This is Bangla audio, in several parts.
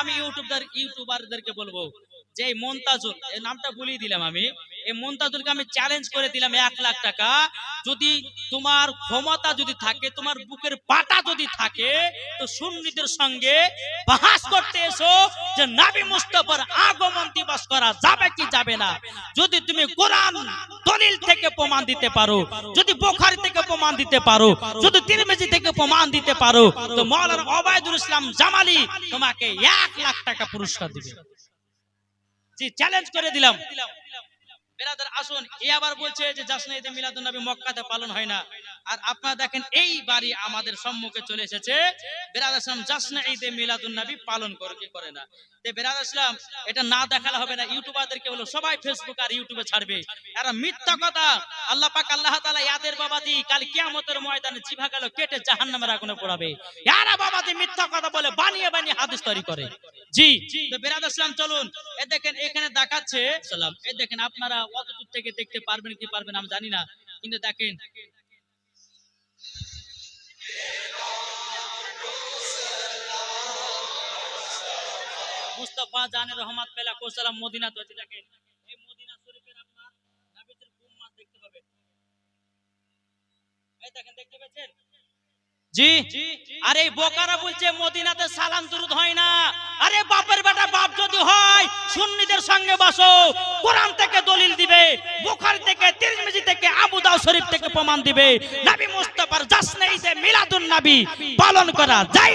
আমি ইউটিউবার ইউটিউবারদেরকে বলব যে এই মন্তাজুল এই নামটা বলিয়ে দিলাম আমি, এই মন্তাজুলকে আমি চ্যালেঞ্জ করে দিলাম এক লাখ টাকা। যদি তোমার ক্ষমতা যদি থাকে, তোমার বুকের পাটা যদি থাকে, তো সুন্নিদের সঙ্গে বাহাস করতে এসো যে নাবি মুস্তফার আগমন দিবস করা যাবে কি যাবে না। যদি তুমি কোরআন দলিল থেকে প্রমাণ দিতে পারো, যদি বোখারি থেকে প্রমাণ দিতে পারো, যদি তিরমিজি থেকে প্রমাণ দিতে পারো, তো মৌলানা ওবায়দুল ইসলাম জামালি তোমাকে এক লাখ টাকা পুরস্কার দিবে। জি চ্যালেঞ্জ করে দিলাম। বেরাদার আসুন, এ আবার বলছে যে জাসনাইতে মিলাদুন নবী মক্কাতে পালন হয় না। আর আপনারা দেখেন এই বাড়ি আমাদের সম্মুখে চলে এসেছে। বেরাদার ইসলাম জাসনা ঈদে মিলাদুন নবী পালন করে, কি করে না? তে বেরাদার ইসলাম এটা না দেখালে হবে না, ইউটিউবারদেরকে বলো, সবাই ফেসবুক আর ইউটিউবে ছাড়বে। এরা মিথ্যা কথা। আল্লাহ পাক, আল্লাহ তাআলা ইয়াদের বাবাদি কাল কিয়ামতের ময়দানে জিভা গেল, কেটে জাহান্নামের আগুনে পোড়াবে। এরা বাবাদি মিথ্যা কথা বলে, বানিয়ে বানিয়ে হাদিস তৈরি করে। জি, তো বেরাদার ইসলাম চলুন। এ দেখেন, এখানে দেখাচ্ছে, সালাম। এই দেখেন, আপনারা অত দূর থেকে দেখতে পারবেন কি পারবেন আমি জানি না, কিন্তু দেখেন মুস্তাফা জানে রহমত পেলা কোসালাম মদিনা তো দেখেন। এই মদিনা শরীফের আপনার দেখতে পাবেন। এই দেখেন দেখতে পাচ্ছেন? জি। আর এই বোকারা বলছে মদিনাতে সালাম দুরুদ হয় না। আরে বাপের বেটা বাপ যদি হয় সুন্নিদের সঙ্গে বসো কোরআন থেকে দলিল দিবে বুখারী থেকে তিরমিজি থেকে আবু দাউদ শরীফ থেকে প্রমাণ দিবে। নবী মুস্তাফার জাসনে ঈদে মিলাদুন নবী পালন করা যাই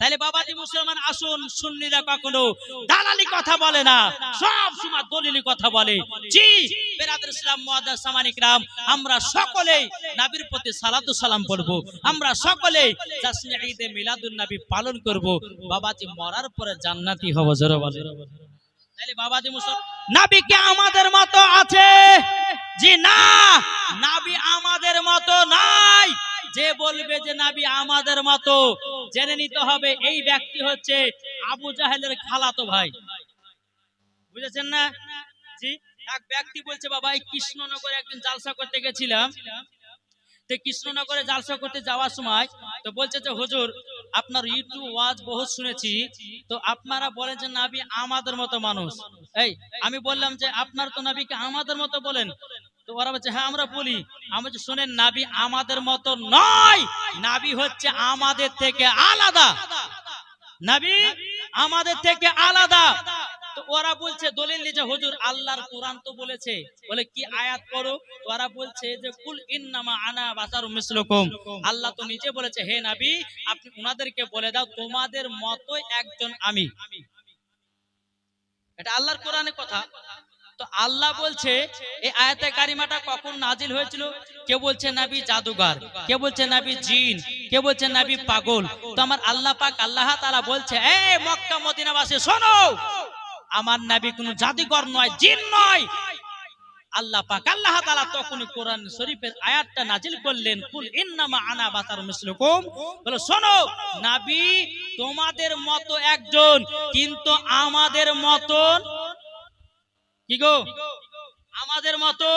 তাহলে বাবাজি মুসলমান, আসুন, সুন্নিরা কখনো দালালি কথা বলে না, সব সময় দলিলি কথা বলে। জি বেরাদুল ইসলাম মুআদ্দাস সামানিক রাম আমরা সকলেই নবীর প্রতি সালাতু সালাম পড়ব। আমরা সকলেই ঈদে মিলাদুন নবী পালন করব। বাবাজি মরার পরে জান্নাতি হব, জোরে বলে তাহলে বাবাজি মুসলমান, নবী কি আমাদের মতো আছে? জি, না। নবী আমাদের মতো নাই। যে বলবে যে নাবি আমাদের মতো, জেনে নিতে হবে এই ব্যক্তি হচ্ছে আবু জাহেলের খালাতো ভাই। বুঝেছেন না? জি, এক ব্যক্তি বলছে, বাবা, এই কৃষ্ণনগরে একদিন জালসা করতে গেছিলাম। কৃষ্ণনগরে জালসা করতে যাওয়ার সময় তো বলছে যে, হুজুর, আপনার ইউটিউব ওয়াজ বহুত শুনেছি। তো আপনারা বলেন যে, নাবি আমাদের মতো মানুষ। এই, আমি বললাম যে, আপনার তো নাবিকে আমাদের মতো বলেন। তো ওরা বলছে হ্যাঁ আমরা বলি। আমরা যে শোনেন নাবি, আমাদের মতো নয়। নাবি হচ্ছে আমাদের থেকে আলাদা। নাবি, আমাদের থেকে আলাদা। ওরা বলছে, দলিল দিয়েছে হুজুর, আল্লাহর কোরআন তো বলেছে। বলে, কি আয়াত করো ওরা বলছে যে, কুল ইন্নামা আনা বাসারু মিসলুকুম। আল্লাহ তো নিজে বলেছে, হে নাবি, আপনি উনাদেরকে বলে দাও, তোমাদের মতোই একজন আমি। এটা আল্লাহর কোরআনের কথা। তো আল্লাহ বলছে, এই আয়াতে কারিমাটা কখন নাজিল হয়েছিল? কে বলছে নাবি জাদুগার কে বলছে নাবি জিন, কে বলছে নাবি পাগল? তো আমার আল্লাহ পাক আল্লাহ তাআলা বলছে, এ মক্কা মদিনাবাসী, শোনো, আমার নাবি কোনো জাদুঘর নয়, জিন নয়। আল্লাহ পাক আল্লাহ তাআলা তখন কোরআন শরীফের আয়াতটা নাজিল করলেন, কুল আনা বাতার মিসলুকুম। বলো, শোনো, নাবি তোমাদের মতো একজন, কিন্তু আমাদের মতন কি গো? আমাদের মতো?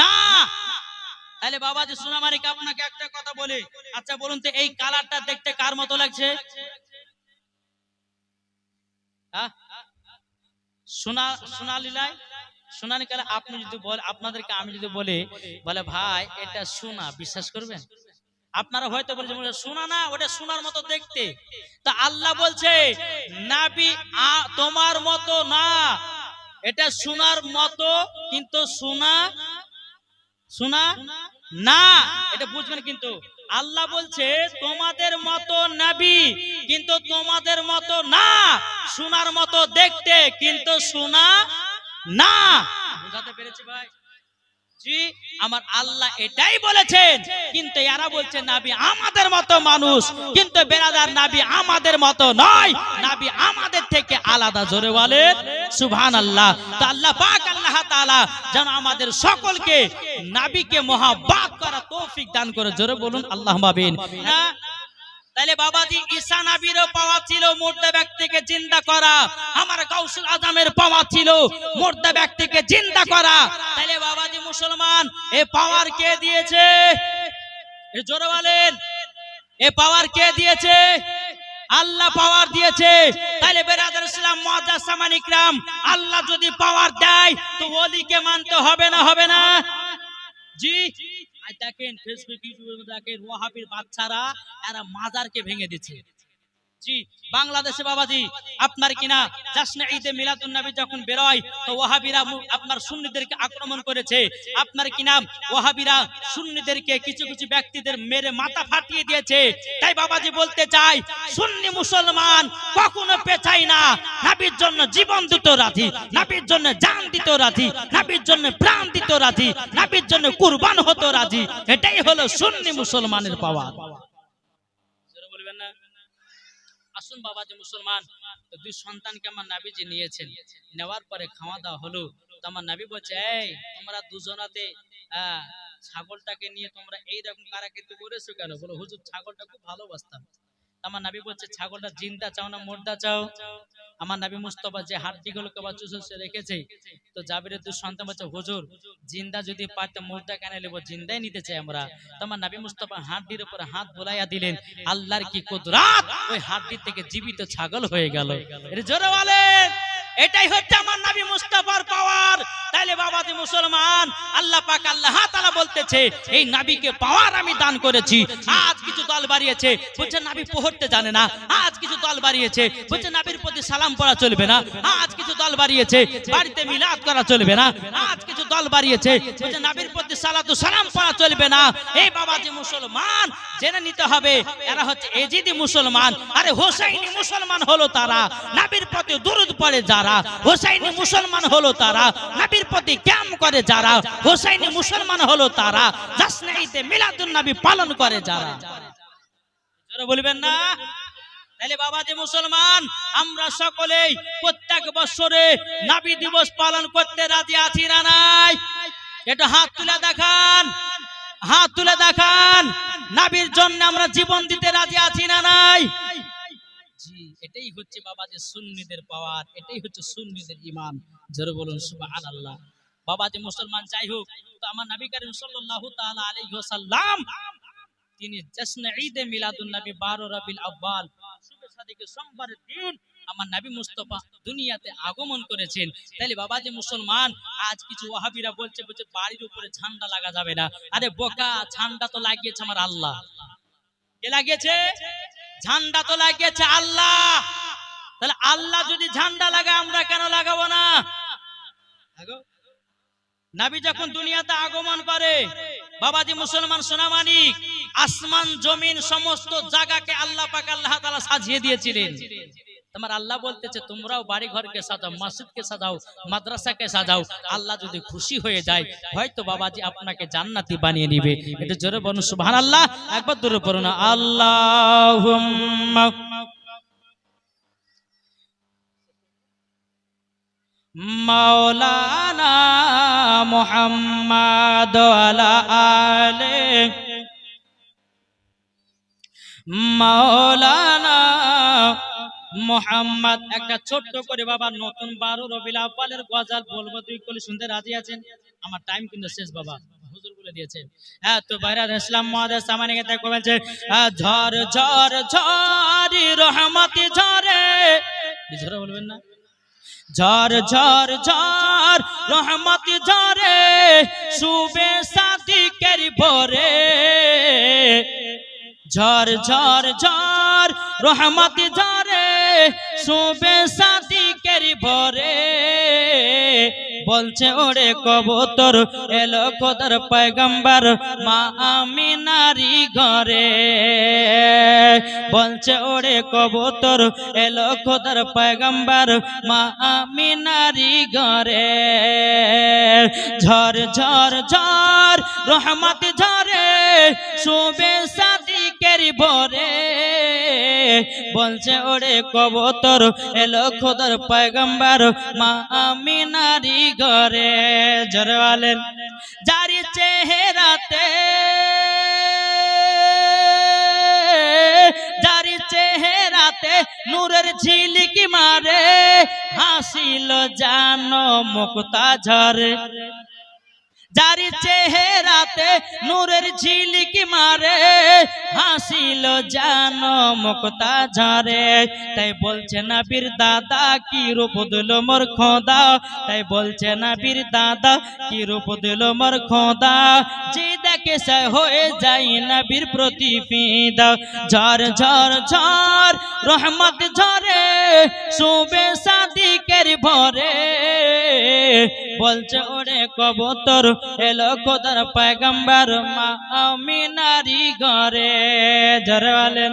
না! তাহলে বাবাজি সোনামারিক আপনাকে একটা কথা বলি? আচ্ছা বলুন তো, এই কালারটা দেখতে কার মতো লাগছে? হ্যাঁ? আপনি যদি আপনাদেরকে আমি যদি বলে বলে, ভাই, এটা সোনা, বিশ্বাস করবেন? আপনারা হয়তো বলছেন সোনা না, ওটা সোনার মতো দেখতে। তা আল্লাহ বলছে, নাবি তোমার মতো না। এটা সোনার মতো কিন্তু সোনা সোনা না। এটা বুঝবেন কিন্তু। আল্লাহ বলছে তোমাদের মতো নাবি কিন্তু তোমাদের মতো না। সোনার মতো দেখতে কিন্তু সোনা না। বুঝাতে পেরেছি ভাই? জি আমার আল্লাহ এটাই বলেছেন। কিন্তু এরা বলছে নাবি আমাদের মতো মানুষ কিন্তু বেরাদার নাবি আমাদের মতো নয়। নাবি আমাদের থেকে আলাদা জোরে বলে সুবহান আল্লাহ তো আল্লাহ পাক, আল্লাহ তাআলা যেন আমাদের সকলকে নাবিকে মহাব্বাত করা তৌফিক দান করে। জোরে বলুন আল্লাহ মাবিন হ্যাঁ? তাহলে বাবাজি ঈসা নবীরও পাওয়া ছিল মুর্দা ব্যক্তিকে জিন্দা করা। আমার গাউসুল আজমের পাওয়া ছিল মুর্দা ব্যক্তিকে জিন্দা করা। তাহলে বাবাজি মুসলমান, এ পাওয়ার কে দিয়েছে? জোরে বলেন। এ পাওয়ার কে দিয়েছে? আল্লাহ পাওয়ার দিয়েছে। তাহলে বেরাদার ইসলাম মুআজ্জাজ সামান ইকরাম, আল্লাহ যদি পাওয়ার দেয়, তো ওলিকে মানতে হবে না হবে না? জি? দেখেন ফেসবুক ইউটিউবের মধ্যে দেখেন, ওয়াহাবির বাচ্চারা, এরা মাজারকে ভেঙে দিচ্ছে। জি, বাংলাদেশে বাবাজি, আপনার কিনা জাসনে ঈদে মিলাদুন নবী যখন বেরোয়, তো ওয়াহাবিরা আপনার সুন্নিদেরকে আক্রমণ করেছে। আপনার কিনা ওয়াহাবিরা সুন্নিদেরকে কিছু কিছু ব্যক্তিদের মেরে মাথা ফাটিয়ে দিয়েছে। তাই বাবাজি বলতে চাই, সুন্নি মুসলমান কখনো পেছাই না। নাবির জন্য জীবন দিত রাজি নাবির জন্য জান দিত রাজি নাবির জন্য প্রাণ দিত রাজি নাবির জন্য কুরবান হতো রাজি এটাই হলো সুন্নি মুসলমানের পাওয়া বলবেন না আসুন বাবা যে মুসলমান, তো দুই সন্তানকে আমার নাবিজি নিয়েছেন। নেওয়ার পরে খাওয়া দাওয়া হলো। তো আমার নাবি বলছে, এই, তোমরা দুজনাতে ছাগলটাকে নিয়ে তোমরা এইরকম কারাকৃতি করেছ কেন? বলো, হুজুর, ছাগলটা খুব ভালোবাসতাম। আমার নাবি বলছে, ছাগলটা জিন্দা চাও না মোর্দা চাও? আমার নাবি মুস্তফা যে হাড্ডিগুলোকে বা চুষে রেখেছে, তো জাবিরের দুই সন্তান বলছে, হুজুর, জিন্দা যদি পারতে মোর্দা কেন নেব, জিন্দাই নিতে চাই আমরা। তো আমার নাবি মুস্তফা হাড্ডির উপরে হাত বোলাইয়া দিলেন, আল্লাহর কি কুদরাত? ওই হাড্ডি থেকে জীবিত ছাগল হয়ে গেল। এটা জোরে বলেন, এটাই হচ্ছে আমার নবী মুস্তাফার পাওয়ার। তাইলে বাবাজি মুসলমান, আল্লাহ পাক আল্লাহ তাআলা বলতেছে, এই নবীকে পাওয়ার আমি দান করেছি। আজ দল বাড়িয়েছে। বলছে নবী পড়তে জানে না। আজ কিছু দল বাড়িয়েছে। বলছে নবীর প্রতি সালাম পড়া চলবে না। আজ কিছু দল বাড়িয়েছে। বাড়িতে মিলাদ করা চলবে না। আজ কিছু দল বাড়িয়েছে। বলছে নবীর প্রতি সালাতু সালাম পড়া চলবে না। এই বাবাজি মুসলমান, জেনে নিতে হবে, এরা হচ্ছে এজিদি মুসলমান। আরে হোসাইনি মুসলমান হলো তারা। নবীর প্রতি দুরুদ পড়ে যারা। হোসাইনি মুসলমান হলো তারা। নাবির প্রতি ক্যাম করে যারা। হোসাইনি মুসলমান হলো তারা। জাসনে ঈদে মিলাদুন নবী পালন করে যারা। বলবেন না? তাহলে বাবা যে মুসলমান, আমরা সকলেই প্রত্যেক বছরে নাবি দিবস পালন করতে রাজি আছি না নাই? এটা হাত তুলে দেখান, হাত তুলে দেখান, নাবির জন্য আমরা জীবন দিতে রাজি আছি না নাই? এটাই হচ্ছে বাবা যে সুন্নিদের পাওয়ার, এটাই হচ্ছে সুন্নিদের ইমান জোরে বলুন, সুবহানাল্লাহ। বাবা যে মুসলমান, যাই হোক আমার নবী করিম সাল্লাল্লাহু তিনি জশ্ন ঈদে মিলাদুন নবী 12 রবিউল আউয়াল। শুভে সাদিকে দিন আমার দুনিয়াতে আগমন করেছেন। তাহলে বাবা যে মুসলমান, আজ কিছু বলছে বলছে বাড়ির উপরে ঝান্ডা লাগা যাবে না। আরে বোকা, ঝান্ডা তো লাগিয়েছে আমার আল্লাহ। কে লাগিয়েছে? ঝান্ডা তো লাগিয়েছে আল্লাহ। তাহলে আল্লাহ যদি ঝান্ডা লাগায় আমরা কেন লাগাবো না? নাবি যখন দুনিয়াতে আগমন করে, বাবাজি মুসলমান সোনামানিক আসমান, জমিন, সমস্ত জায়গাকে আল্লাহ পাক আল্লাহ তাআলা সাজিয়ে দিয়েছিলেন। তোমার আল্লাহ বলতেছে, তোমরাও বাড়ি ঘরকে সাজাও, মসজিদকে সাজাও, মাদ্রাসাকে সাজাও। আল্লাহ যদি খুশি হয়ে যায়, হয়তো বাবাজি আপনাকে জান্নাতি বানিয়ে নিবে এটা জোরে বলুন, সুবহানাল্লাহ। একবার দূরে পড়ুন, আল্লাহুম্মা মাওলানা মুহাম্মাদ আলা আলে মাওলানা মোহাম্মদ, একটা ছোট্ট করে বাবা, নতুন বারো রবিল আব্বালের গজাল বলব, তুই কলি শুনতে রাজি আছেন? আমার টাইম কিন্তু শেষ বাবা বলে দিয়েছেন হ্যাঁ তো বাইরে ইসলাম মহাদেশ সামানে গেতে বলছে ঝড় ঝড়, ঝড়ি, রহমতি ঝরে ঝরে বলবেন না। ঝড় ঝড় ঝড়, রহমত ঝরে ভরে। ঝড় ঝড় ঝড় রহমত ঝরে সুবে সাদিকের ভরে। বলছে, ওরে কবুতর, এলো খোদার পয়গম্বর, মা আমি নারী ঘরে। বলছে, ওরে কবুতর, এলো খোদার পয়গম্বর, মা আমি নারী ঘরে। ঝড় ঝড় ঝড় রহমত ঝরে শোবে সাদিকের ভরে। বলছে, ওরে কবতর, এলো খোদার পয়গম্বর, মা আমিনারি ঘরে। জোরে বলেন যারি চেহারাতে যারি চেহারাতে নূরের ঝিলিকি মারে, হাসিল জানো মুক্তা ঝরে। যারি চেহারাতে নূরের ঝিলিকি মারে, হাসিল জানো মুক্তা ঝরে। তাই বলছে না বীর দাদা, কি রূপ দিল মোর খোদা? তাই বলছে না বীর দাদা, কি রূপ দিল মোর খোদা? যে দেখে সে হয়ে যাই না বীর প্রতি ফিদা ঝর ঝর ঝর, রহমত ঝরে শুবে সাদিকের ভরে। বলছে, ওরে কবতর, এলো খোদার পয়গম্বর মা আমিনারি ঘরে। জরে বলেন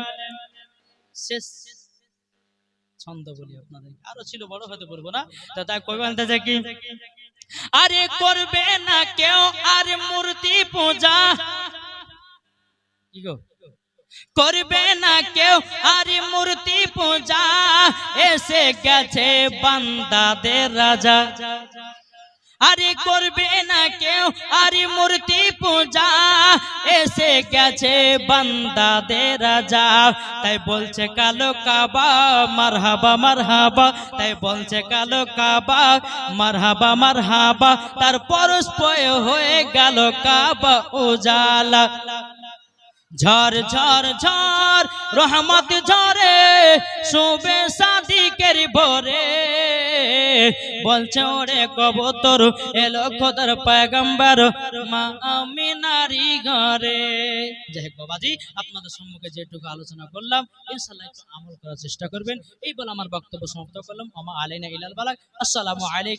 ছন্দ বলি আপনাদের। আরও ছিল, বড় হতে পারব না। তো তাই কই বলতে যে কি, আরে করবে না কেউ আর মূর্তি পূজা। কি গো? করবে না কেউ আর মূর্তি পূজা। এসে গেছে বান্দাদের রাজা। আরে করবে না কেউ? আরে মূর্তি পূজা, এসে গেছে বান্দাদের রাজা। তাই বলছে, কালো কাবা, মারহাবা মারহাবা। তাই বলছে, কালো কাবা, মারহাবা মারহাবা। তার পরস্পয় হয়ে গেল কাবা উজালা। ঝড় ঝড় ঝড়, রহমত ঝরে শুবে সাদিকের ভরে। বলছে, ওরে কবতর, এলো খোদার পায়গাম্বার মা আমিনারি ঘরে। যাই হোক বাবাজি, আপনাদের সম্মুখে যেটুকু আলোচনা করলাম ইনশাল্লাহ একটু আমল করার চেষ্টা করবেন। এই বলে আমার বক্তব্য সমাপ্ত করলাম। আমা আলাইনা ইলাল বালাক আসসালামু আলাইকুম।